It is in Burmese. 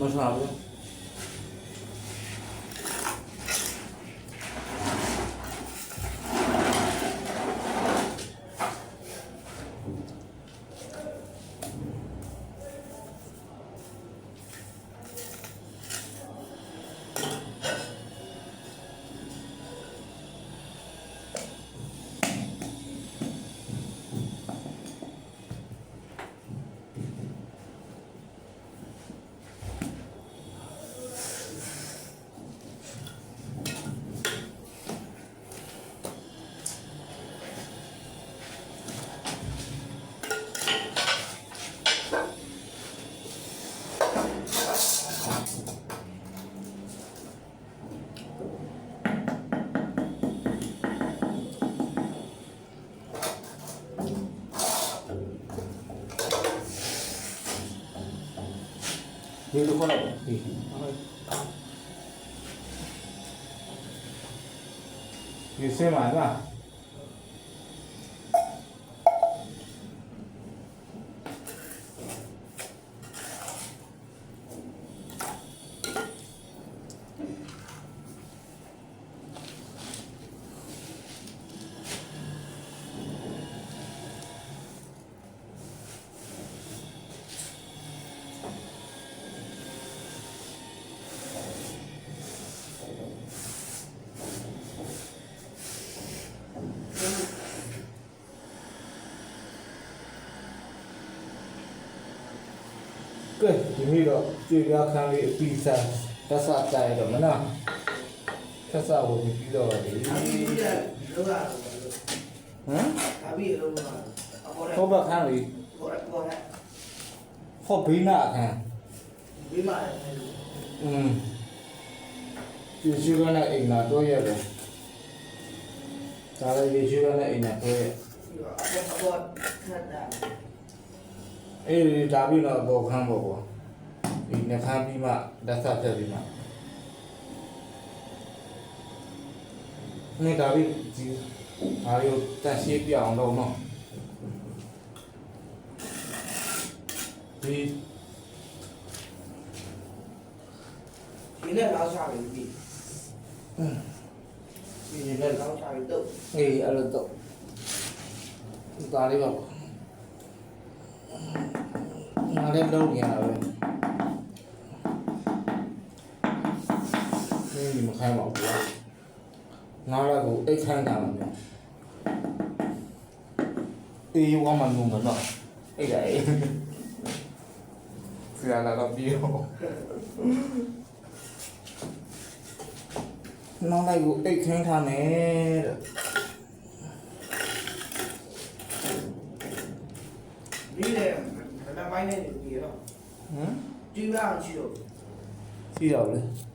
မစား ဘူးဒီလို ကကဲဒီနေ့တော့ကြေပြခန်းလေးအပီစာတက်ဆတိုင်တော့မနာတက်ဆဝပြီးတော့လေဟမ်အပြီးလုံးလာအပြီးလုံးလာအပေါ်ဟောဘခန်းလေးပေါ်ပေါ်နဲ့ဟောဘိနာအခန်းဒီမှာอืมဒီရှိကနဲ့အိမ်လာတော့ရတယ်ဒါလည်းဒီရှိကနဲ့အိမ်လာတော့ရအပေါ်အပေါ်ခတ်တာ အေးဒါပြီးတော့ဘောခန်းပေါ့ကွာဒီနှခမ်းပြီးမှတက်ဆတက်ပြီးမှနေဒါပြီးဒီအားရတက်ရှိပြအောင်တော့နော်ဒီဒီနဲ့လောက်ချပြီပြီဒီလည်းလောက်ချပြီတော့အေးအဲ့လိုတော့ဒါလေးပါ ငါလည်းလုံးနေရတာပဲဒီမခိုင်းပါဘူးကွာငါလည်းကိုအိတ်ခိုင်းတာမယ်အေးဝမ်းမငုံမတော့အိတ်ရအေးဆရာလာတော့ပြီးတော့နောက်လိုက်ကိုအိတ်ခိုင်းထားမယ်တဲ့ ဒီလေမနပိုင်းနဲ့ဒီရောဟမ်ဒီပါအောင်ရှိတော့ရှိတော့လေဒ